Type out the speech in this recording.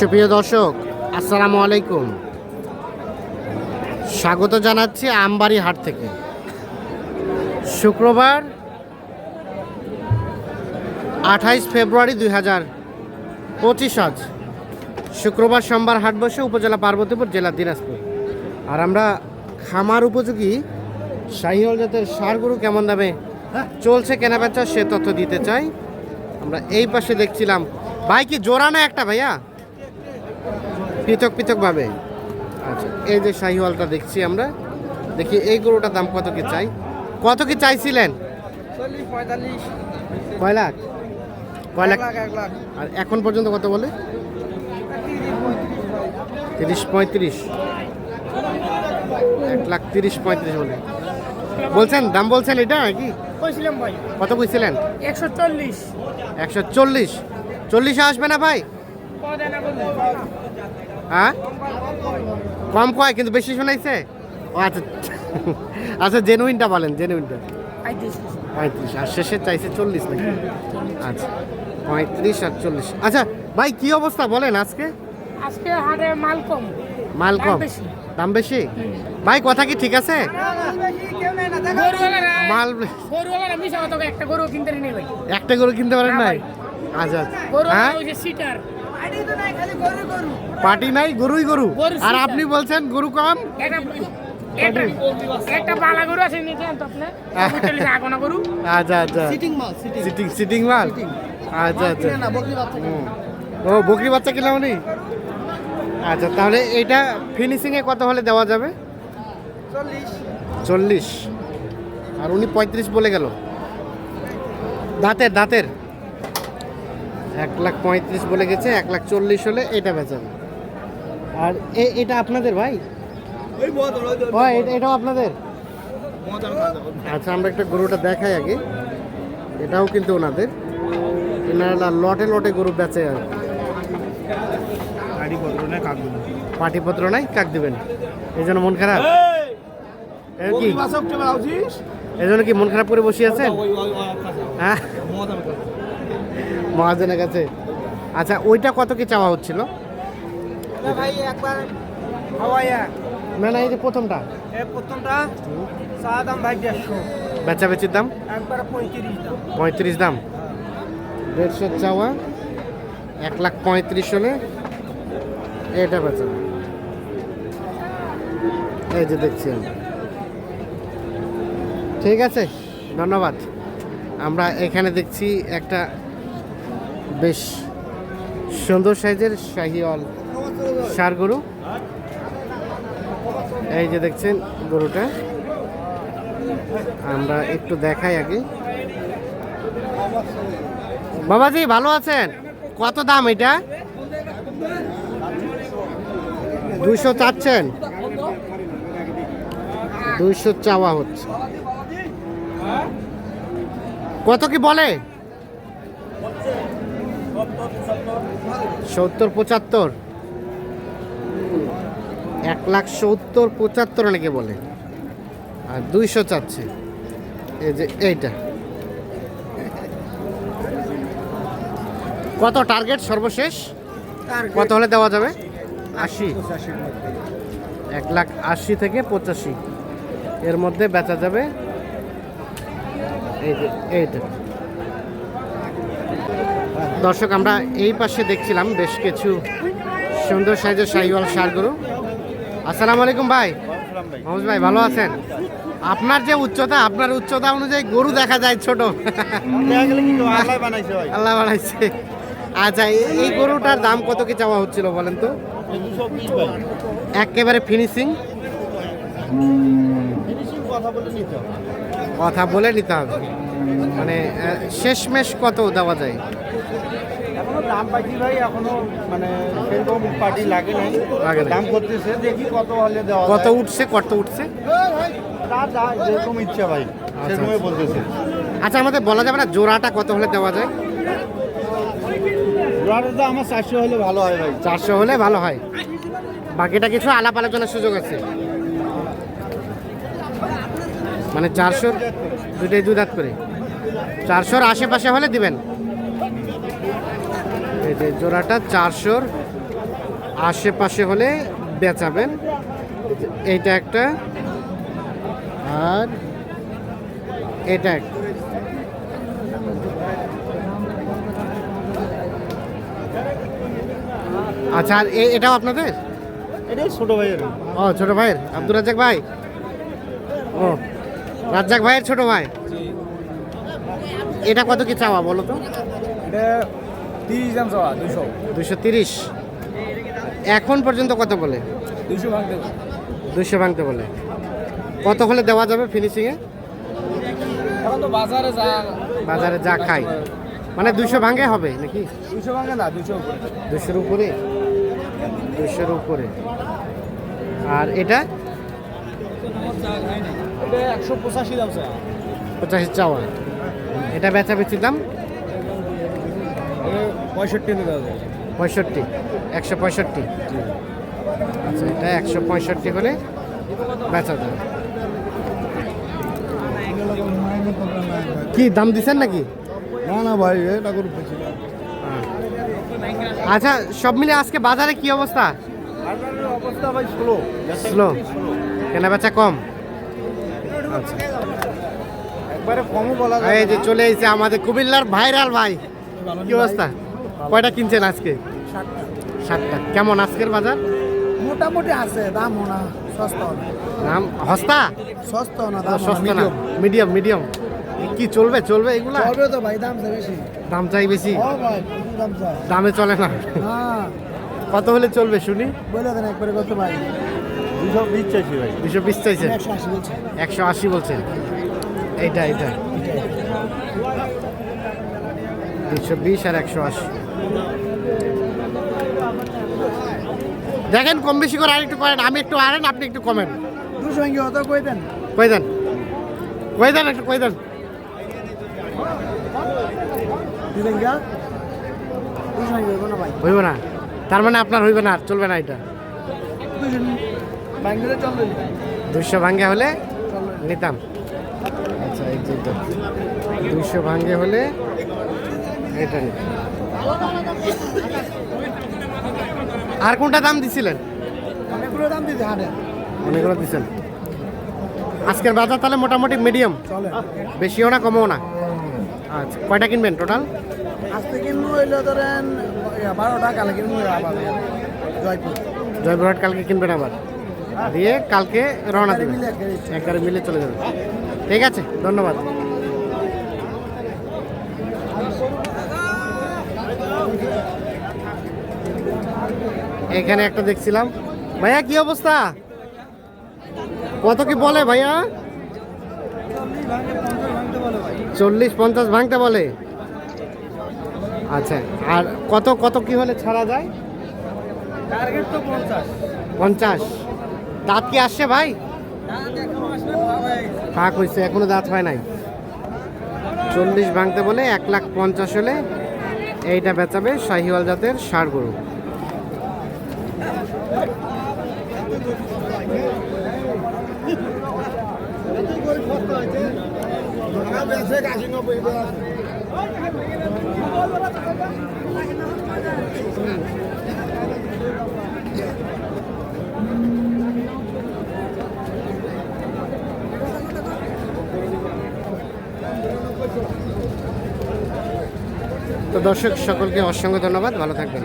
সুপ্রিয় দর্শক, আসসালামু আলাইকুম। স্বাগত জানাচ্ছি আমবাড়ি হাট থেকে। শুক্রবার আঠাইশ ফেব্রুয়ারি দুই হাজার পঁচিশ আজ। শুক্রবার সোমবার হাট বসে উপজেলা পার্বতীপুর জেলা দিনাজপুর। আর আমরা খামার উপযোগী শাহিওল জাতের সার গরু কেমন দামে চলছে কেনা বেচা সে তথ্য দিতে চাই। আমরা এই পাশে দেখছিলাম। ভাই কি জোড়া না একটা ভাইয়া? পৃথক পৃথকভাবে। আচ্ছা এই যে শাহিওয়ালটা দেখছি আমরা। দেখি এই গরুটার দাম কত কি চাই? কত কি চাইছিলেন? কয় লাখ? কয় লাখ? লাখ আর এখন পর্যন্ত কত বলে? তিরিশ পঁয়ত্রিশ। এক লাখ তিরিশ পঁয়ত্রিশ বলে। বলছেন দাম বলছেন এটা নাকি? কত কইছিলেন? একশো চল্লিশ। একশো চল্লিশ। চল্লিশে আসবে না ভাই? হ্যাঁ? কম কয় কিন্তু বেশি শোনাইছে? ও আচ্ছা। আচ্ছা জেনুইনটা বলেন জেনুইনটা পঁয়ত্রিশ। আর শেষে চাইছে চল্লিশ নাকি? আচ্ছা পঁয়ত্রিশ আর চল্লিশ। আচ্ছা ভাই কি অবস্থা বলেন আজকে? আজকে হাটে মাল কম। মাল কম। দাম বেশি? ভাই কথা কি ঠিক আছে? মাল একটা গরু কিনতে পারেন নাই। আচ্ছা আচ্ছা। পার্টি নাই গরুই গরু। আর আপনি বলছেন গরু কম? গরু আচ্ছা আচ্ছা সিটিং মাল সিটিং মাল আচ্ছা আচ্ছা। ও বকরি বাচ্চা কিনলাম নি আচ্ছা তাহলে এটা ফিনিশিং এ কত হলে দেওয়া যাবে? চল্লিশ। চল্লিশ। আর উনি পঁয়ত্রিশ বলে গেল। দাঁতের দাঁতের। এক লাখ পঁয়ত্রিশ বলে গেছে এক লাখ চল্লিশ হলে এটা বেচাবে আর এ- এটা আপনাদের ভাই এটা- এটাও আপনাদের আচ্ছা আমরা একটা গরুটা দেখাই আগে এটাও কিন্তু ওনাদের এনারা লটে লটে গরু বেচে আর পাটিপত্র নাই কাক দিবেন এই জন্য মন খারাপ কি এই জন্য কি মন খারাপ করে বসে আছেন হ্যাঁ মহাজনের কাছে। আচ্ছা ওইটা কত কি চাওয়া হচ্ছিল? ভাই একবার হাওয়াইয়া। না না এই যে প্রথমটা। এই প্রথমটা চা দাম ভাই দেড়শো। বেচা বেচির দাম? একবার পঁয়ত্রিশ দাম। পঁয়ত্রিশ দাম। দেড়শো চাওয়া এক লাখ পঁয়ত্রিশ হলে এটা বেচা। এই যে দেখছি আমি। ঠিক আছে ধন্যবাদ। আমরা এখানে দেখছি একটা বেশ সুন্দর সাইজের শাহিওয়াল সার গরু এই যে দেখছেন গরুটা। আমরা একটু দেখাই আগে। বাবাজি, ভালো আছেন? কত দাম এটা? দুইশো চাচ্ছেন? দুইশো চাওয়া হচ্ছে। কত কি বলে? সত্তর পঁচাত্তর। এক লাখ সত্তর পঁচাত্তর অনেকে বলে। আর দুইশো চাচ্ছে। এই যে এইটা। কত টার্গেট সর্বশেষ? কত হলে দেওয়া যাবে? আশি। এক লাখ আশি থেকে পঁচাশি। এর মধ্যে বেচা যাবে। এই যে এইটা। দর্শক, আমরা এই পাশে দেখছিলাম বেশ কিছু সুন্দর সাইজের শাহিওয়াল গরু আসসালামু আলাইকুম ভাই। মহম্মদ ভাই, ভালো আছেন? আপনার যে উচ্চতা, আপনার উচ্চতা অনুযায়ী গরু দেখা যায় ছোট। আল্লাহ বানাইছে। আচ্ছা এই- গরুটার দাম কত কি চাওয়া হচ্ছিল বলেন তো? একেবারে ফিনিশিং কথা বলে নিতে হবে। মানে শেষমেশ কত দেওয়া যায়? দাম পাইছি ভাই এখনও মানে সেরকম পার্টি লাগে নাই। লাগে দাম করতেছে দেখি কত হলে দেওয়া কত উঠছে কত উঠছে? যেরকম ইচ্ছা ভাই সেরকমই বলতেছে। আচ্ছা আমাদের বলা যাবে না জোড়াটা কত হলে দেওয়া যায়? জোয়ারের তো আমার চারশো হলে ভালো হয় ভাই। চারশো হলে ভালো হয়। বাকিটা কিছু আলাপ আলোচনার সুযোগ আছে। মানে চারশোর দুটাই দুই দাঁত করে। চারশোর আশেপাশে হলে দিবেন? এই যে জোড়াটা চারশোর আশেপাশে হলে বেচাবেন। এইটা একটা আর এটা একটা আচ্ছা আর এটাও আপনাদের? এটাই ছোট ভাইয়ের। ও ছোট ভাইয়ের। আব্দুর রাজ্জাক ভাই? ও রাজ্জাক ভাইয়ের ছোট ভাই। এটা কত কি চাওয়া বলো তো? এটা তিরিশ দাম চাওয়া দুশো দুশো তিরিশ। এখন পর্যন্ত কত বলে? দুশো ভাঙতে দুশো ভাঙতে বলে। কত হলে দেওয়া যাবে ফিনিশিংয়ে এখন তো বাজারে যা বাজারে যা খাই। মানে দুশো ভাঙে হবে নাকি? দুশো ভাঙে না দুশো উপরে। দুশোর উপরে? দুশোর উপরে। আর এটা? এটা একশো পঁচাশি দাম পঁচাশি চাওয়া। এটা বেচা বেচির দাম? পঁয়ষট্টি পঁয়ষট্টি একশো পঁয়ষট্টি। আচ্ছা এটা একশো পঁয়ষট্টি হলে বেচা যাবে কি দাম দিছেন নাকি? না না ভাই এটা করে আচ্ছা সব মিলে আজকে বাজারে কি অবস্থা? অবস্থা ভাই স্লো। স্লো। কেনা বেচা কম? আচ্ছা। একবারে কমও বলা যায় এই যে চলে এসেছে আমাদের কুমিল্লার ভাইরাল ভাই। কি অবস্থা? কয়টা কিনছেন আজকে? সাতটা। কেমন আজকের বাজার? মোটামুটি আছে দাম না সস্তা দাম হস্তা সস্তা না সস্তা না। মিডিয়াম মিডিয়াম কি চলবে চলবে এগুলা? চলবে তো ভাই দাম বেশি। দাম চাই বেশি? ও ভাই প্রচুর দাম দামে চলে না? কত হলে চলবে শুনি? বলে দেন একবারে কত ভাই। দুশো বিশ চাইছি ভাই। দুশো বিশ চাইছে একশো আশি বলছে একশো আশি বলছে এইটা এইটা। দুশো বিশ আর একশো আশি। দেখেন কম বেশি করে আরেকটু করেন আমি একটু আনেন আপনি একটু কমেন। দুশো কই দেন? কই দেন? কই দেন একটু কই দেন? হইব না তার মানে আপনার হইবে না আর চলবে না এটা। দুশো ভাঙ্গে হলে নিতাম। আচ্ছা। দুশো ভাঙ্গে হলে এটা নিতাম আর কোনটা দাম দিছিলেন? অনেকগুলো দাম দিতে অনেকগুলো দিচ্ছেন আজকের বাজার তাহলে মোটামুটি মিডিয়াম চলে। বেশিও না কমও না। আচ্ছা কয়টা কিনবেন টোটাল আজকে কিনবো হইল ধরেন বারোটা কালে কিনবো আবার জয়পুর। জয়পুরহাট কালকে কিনবেন আবার। দিয়ে কালকে রওনা দেবেন। একবারে একবারে মিলে চলে যাবেন। ঠিক আছে ধন্যবাদ। এখানে একটা দেখছিলাম। ভাইয়া কি অবস্থা? কত কি বলে ভাইয়া? চল্লিশ পঞ্চাশ ভাঙতে বলে। আচ্ছা আর কত কত কি হলে ছাড়া যায়? পঞ্চাশ। দাঁত কি আসছে ভাই? ফাঁক হয়েছে এখনও দাঁত হয় নাই। চল্লিশ ভাঙতে বলে এক লাখ পঞ্চাশ হলে এইটা বেচাবে শাহিওয়াল জাতের ষাড় গরু। তো দর্শক সকলকে অসংখ্য ধন্যবাদ ভালো থাকবেন।